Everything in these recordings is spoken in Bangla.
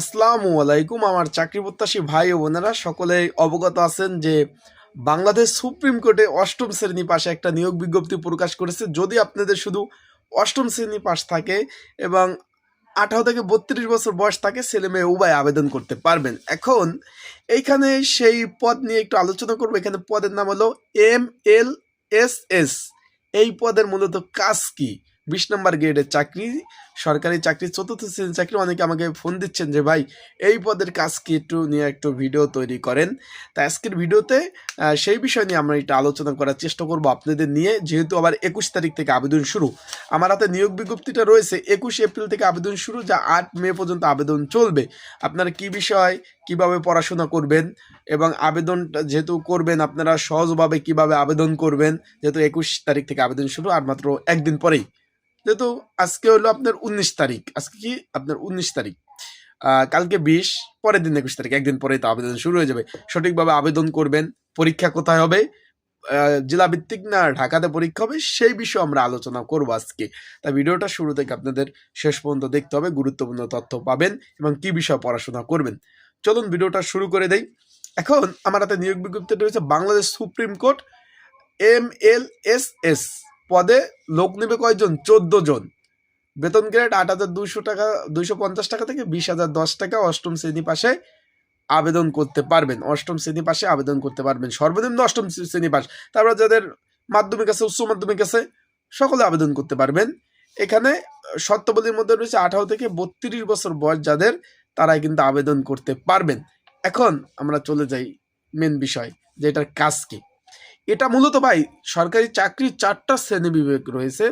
আসসালামু আলাইকুম, আমার চাকরি প্রত্যাশী ভাই ও বোনেরা। সকলে অবগত আছেন যে বাংলাদেশ সুপ্রিম কোর্টে অষ্টম শ্রেণি পাশে একটা নিয়োগ বিজ্ঞপ্তি প্রকাশ করেছে। যদি আপনাদের শুধু অষ্টম শ্রেণি পাশ থাকে এবং আঠারো থেকে বত্রিশ বছর বয়স থাকে, ছেলে মেয়ে উভয় আবেদন করতে পারবেন। এখন এইখানে সেই পদ নিয়ে একটু আলোচনা করব। এখানে পদের নাম হলো এম এল এস এস। এই পদের মূলত কাজ কি? বিশ নম্বর গ্রেডের চাকরি, সরকারি চাকরি, চতুর্থ শ্রেণির চাকরি। অনেকে আমাকে ফোন দিচ্ছেন যে, ভাই, এই পদের কাজ কি? একটু নিয়ে একটু ভিডিও তৈরি করেন। তা আজকের ভিডিওতে সেই বিষয় নিয়ে আমরা একটু আলোচনা করার চেষ্টা করব আপনাদের নিয়ে। যেহেতু আবার একুশ তারিখ থেকে আবেদন শুরু, আমার হাতে নিয়োগ বিজ্ঞপ্তিটা রয়েছে। একুশ এপ্রিল থেকে আবেদন শুরু, যা আট মে পর্যন্ত আবেদন চলবে। আপনারা কি বিষয় কীভাবে পড়াশোনা করবেন এবং আবেদনটা যেহেতু করবেন আপনারা সহজভাবে কীভাবে আবেদন করবেন? যেহেতু একুশ তারিখ থেকে আবেদন শুরু আর মাত্র একদিন পরেই। যেহেতু আজকে হলো আপনার উনিশ তারিখ। আজকে কি? আপনার উনিশ তারিখ। কালকে বিশ পরের দিন একুশ তারিখ। একদিন পরেই তো আবেদন শুরু হয়ে যাবে। সঠিকভাবে আবেদন করবেন। পরীক্ষা কোথায় হবে? আহ, জেলা ভিত্তিক না ঢাকাতে পরীক্ষা হবে? সেই বিষয়ে আমরা আলোচনা করব আজকে। তাই ভিডিওটা শুরু থেকে আপনাদের শেষ পর্যন্ত দেখতে হবে। গুরুত্বপূর্ণ তথ্য পাবেন এবং কি বিষয়ে পড়াশোনা করবেন। চলুন ভিডিওটা শুরু করে দেই। এখন আমার হাতে নিয়োগ বিজ্ঞপ্তিটা রয়েছে Bangladesh supreme court M L S S. পদে লোক নেবে কয়জন? চোদ্দ জন। বেতন গ্রেড আট হাজার দুশো টাকা, দুইশো পঞ্চাশ টাকা থেকে বিশ হাজার দশ টাকা অষ্টম শ্রেণি পাশে আবেদন করতে পারবেন। অষ্টম শ্রেণি পাশে আবেদন করতে পারবেন। সর্বনিম্ন অষ্টম শ্রেণি পাশ। তারপর যাদের মাধ্যমিক আছে, উচ্চ মাধ্যমিক আছে, সকলে আবেদন করতে পারবেন। এখানে শর্তাবলীর মধ্যে রয়েছে আঠারো থেকে বত্রিশ বছর বয়স যাদের তারাই কিন্তু আবেদন করতে পারবেন। এখন আমরা চলে যাই মেন বিষয়, যে এটার কাজ কি। এটা মূলত ভাই সরকারি চাকরির চারটা শ্রেণি বিভাগ রয়েছে।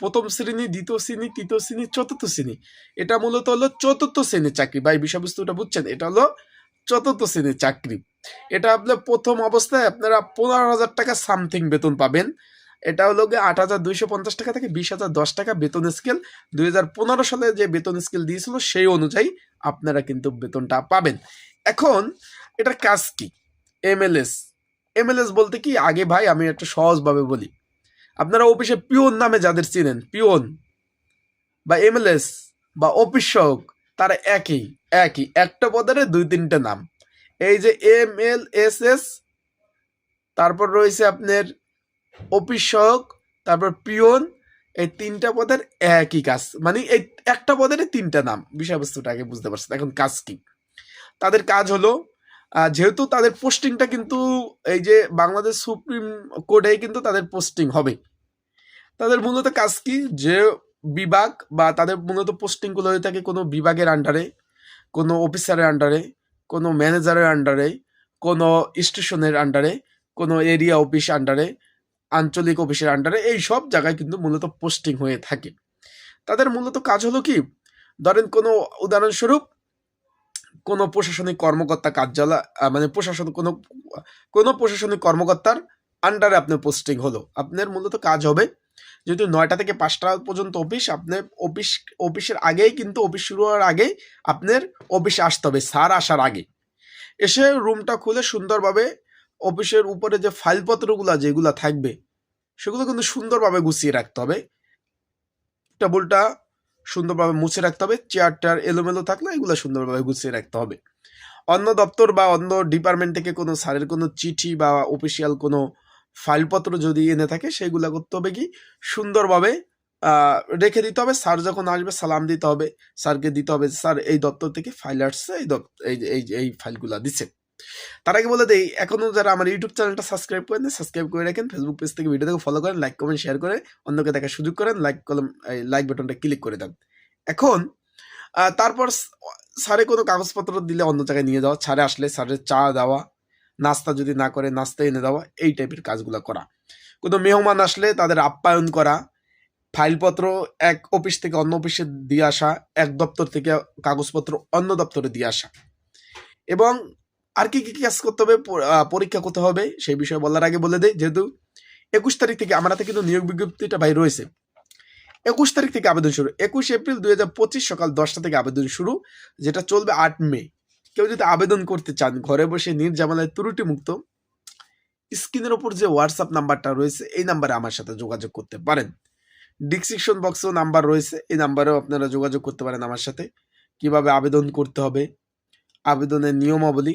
প্রথম শ্রেণি, দ্বিতীয় শ্রেণি, তৃতীয় শ্রেণি, চতুর্থ শ্রেণি। এটা মূলত হলো চতুর্থ শ্রেণির চাকরি। ভাই, বিষয়বস্তুটা বুঝছেন? এটা হলো চতুর্থ শ্রেণির চাকরি। এটা আপনার প্রথম অবস্থায় আপনারা পনেরো হাজার টাকা সামথিং বেতন পাবেন। এটা হলো গিয়ে আট হাজার দুইশো পঞ্চাশ টাকা থেকে বিশ হাজার দশ টাকা বেতন স্কেল। দুই হাজার পনেরো সালে যে বেতন স্কেল দিয়েছিল সেই অনুযায়ী আপনারা কিন্তু বেতনটা পাবেন। এখন এটার কাজ কি? এমএলএস। এমএলএস বলতে কি? আগে ভাই আমি একটু সহজভাবে বলি। আপনারা অফিসে পিওন নামে যাদের চিনেন, পিওন বা এমএলএস বা অফিস সহক তারা একই একই। একটা পদের দুই, তিনটে নাম। এই যে এম এল এস এস তারপর রয়েছে আপনার অফিস সহক তারপর পিওন, এই তিনটা পদের একই কাজ। মানে এই একটা পদের তিনটা নাম, বিষয়বস্তুটা আগে বুঝতে পারছেন। এখন কাজ কি তাদের কাজ হলো যেহেতু তাদের পোস্টিংটা কিন্তু এই যে বাংলাদেশ সুপ্রিম কোর্টে কিন্তু তাদের পোস্টিং হবে। তাদের মূলত কাজ কি? যে বিভাগ বা তাদের মূলত পোস্টিংগুলো হয়ে থাকে কোনো বিভাগের আন্ডারে কোনো অফিসারের আন্ডারে কোনো ম্যানেজারের আন্ডারে কোনো স্টেশনের আন্ডারে কোনো এরিয়া অফিস আন্ডারে আঞ্চলিক অফিসের আন্ডারে এই সব জায়গায় কিন্তু মূলত পোস্টিং হয়ে থাকে। তাদের মূলত কাজ হলো কি? ধরেন কোনো উদাহরণস্বরূপ কোনো প্রশাসনিক কর্মকর্তা কার্যালয় মানে প্রশাসন কোনো কোনো প্রশাসনিক কর্মকর্তার আন্ডারে আপনার পোস্টিং হলো। আপনার মূলত কাজ হবে যেহেতু নয়টা থেকে পাঁচটা পর্যন্ত অফিস আপনার অফিস অফিসের আগেই কিন্তু অফিস শুরু হওয়ার আগেই আপনার অফিসে আসতে হবে স্যার আসার আগে। এসে রুমটা খুলে সুন্দরভাবে অফিসের উপরে যে ফাইলপত্রগুলো যেগুলো থাকবে, সেগুলো কিন্তু সুন্দরভাবে গুছিয়ে রাখতে হবে। টেবলটা সুন্দরভাবে মুছে রাখতে হবে, চেয়ারটার এলোমেলো থাকলে এগুলো সুন্দরভাবে গুছিয়ে রাখতে হবে। অন্য দপ্তর বা অন্য ডিপার্টমেন্ট থেকে কোনো স্যারের কোনো চিঠি বা অফিসিয়াল কোনো ফাইলপত্র যদি এনে থাকে, সেগুলো করতে হবে কি? সুন্দরভাবে রেখে দিতে হবে। স্যার যখন আসবে, সালাম দিতে হবে। স্যারকে দিতে হবে, স্যার এই দপ্তর থেকে ফাইল আসছে, এই এই এই ফাইলগুলো দিচ্ছে তার আগে বলে দেই, এখনও যারা আমার ইউটিউব চ্যানেলটা সাবস্ক্রাইব করেন সাবস্ক্রাইব করে রাখেন ফেসবুক পেজ থেকে ভিডিও থেকে ফলো করেন লাইক কমেন্ট শেয়ার করে অন্যকে দেখার সুযোগ করেন লাইক কলম লাইক বাটনটা ক্লিক করে দেন। এখন তারপর স্যারে কোনো কাগজপত্র দিলে অন্য জায়গায় নিয়ে যাওয়া, স্যারে আসলে স্যারের চা দেওয়া, নাস্তা যদি না করে নাস্তা এনে দেওয়া, এই টাইপের কাজগুলো করা। কোনো মেহমান আসলে তাদের আপ্যায়ন করা, ফাইলপত্র এক অফিস থেকে অন্য অফিসে দিয়ে আসা, এক দপ্তর থেকে কাগজপত্র অন্য দপ্তরে দিয়ে আসা। এবং আর কি কি কাজ করতে হবে পরীক্ষা করতে হবে, সেই বিষয়ে বলার আগে বলে দেই, যেহেতু একুশ তারিখ থেকে আমার হাতে কিন্তু নিয়োগ বিজ্ঞপ্তিটা ভাই রয়েছে একুশ তারিখ থেকে আবেদন শুরু, একুশ এপ্রিল দুই হাজার পঁচিশ সকাল দশটা থেকে আবেদন শুরু, যেটা চলবে আট মে। কেউ যদি আবেদন করতে চান, ঘরে বসে নির্জামালায় ত্রুটি মুক্ত স্ক্রিনের ওপর যে হোয়াটসঅ্যাপ নাম্বারটা রয়েছে, এই নাম্বারে আমার সাথে যোগাযোগ করতে পারেন। ডিসক্রিপশন বক্সেও নাম্বার রয়েছে, এই নাম্বারেও আপনারা যোগাযোগ করতে পারেন আমার সাথে। কীভাবে আবেদন করতে হবে, আবেদনের নিয়মাবলী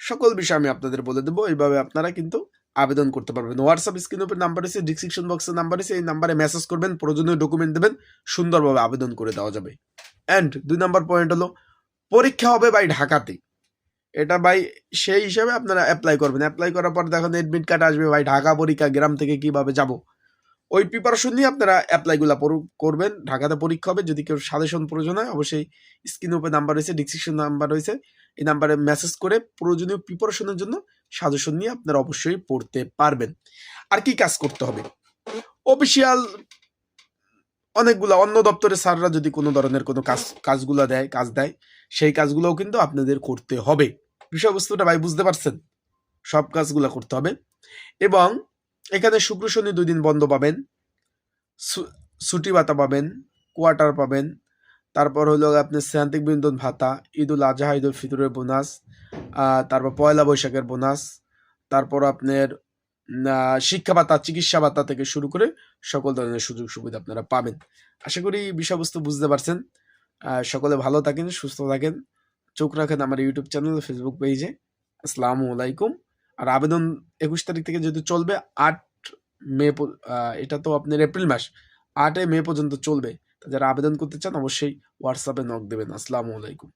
সকল বিষয় আমি আপনাদের বলে দেবো। এইভাবে আপনারা কিন্তু আবেদন করতে পারবেন। হোয়াটসঅ্যাপ স্ক্রিন উপর নাম্বার আছে ডিসক্রিপশন বক্সের নাম্বার আছে এই নাম্বারে মেসেজ করবেন, প্রয়োজনীয় ডকুমেন্ট দেবেন, সুন্দরভাবে আবেদন করে দেওয়া যাবে। অ্যান্ড দুই নাম্বার পয়েন্ট হলো, পরীক্ষা হবে ভাই ঢাকাতে। এটা ভাই সেই হিসাবে আপনারা অ্যাপ্লাই করবেন। অ্যাপ্লাই করার পর দেখেন এডমিট কার্ড আসবে ভাই ঢাকা পরীক্ষা, গ্রাম থেকে কীভাবে যাব। ওই প্রিপারেশন নিয়ে আপনারা অ্যাপ্লাইগুলো করবেন। ঢাকাতে পরীক্ষা হবে। যদি কেউ সাজেশন প্রয়োজন হয়, অবশ্যই স্ক্রিন উপরে নাম্বার রয়েছে ডিসক্রিপশন নাম্বার রয়েছে। এই নাম্বারে মেসেজ করে প্রয়োজনীয় প্রিপারেশনের জন্য সাজেশন নিয়ে আপনারা অবশ্যই পড়তে পারবেন। আর কি কাজ করতে হবে? অফিসিয়াল অনেকগুলো অন্য দপ্তরের স্যাররা যদি কোনো ধরনের কোনো কাজ, কাজগুলো দেয়, কাজ দেয়, সেই কাজগুলোও কিন্তু আপনাদের করতে হবে। বিষয়বস্তুটা ভাই বুঝতে পারছেন? সব কাজগুলো করতে হবে। এবং এখানে শুক্র শনি দুই দিন বন্ধ পাবেন ছুটি ভাতা পাবেন কোয়ার্টার পাবেন, তারপর হলো আপনি শ্রান্তিক বিনোদন ভাতা, ঈদ উল আজহা, ঈদ উল ফিতরের বোনাস তারপর পয়লা বৈশাখের বোনাস, তারপর আপনার শিক্ষা ভাতা, চিকিৎসা ভাতা থেকে শুরু করে সকল ধরনের সুযোগ সুবিধা আপনারা পাবেন। আশা করি বিষয়বস্তু বুঝতে পারছেন। সকলে ভালো থাকেন, সুস্থ থাকেন। চোখ রাখেন আমার ইউটিউব চ্যানেল ফেসবুক পেজে আসসালামু আলাইকুম। আর আবেদন একুশ তারিখ থেকে যেহেতু চলবে, আট মে এটা তো আপনার এপ্রিল মাস আটে মে পর্যন্ত চলবে। যারা আবেদন করতে চান, অবশ্যই হোয়াটসঅ্যাপে নক দেবেন। আসসালামু আলাইকুম।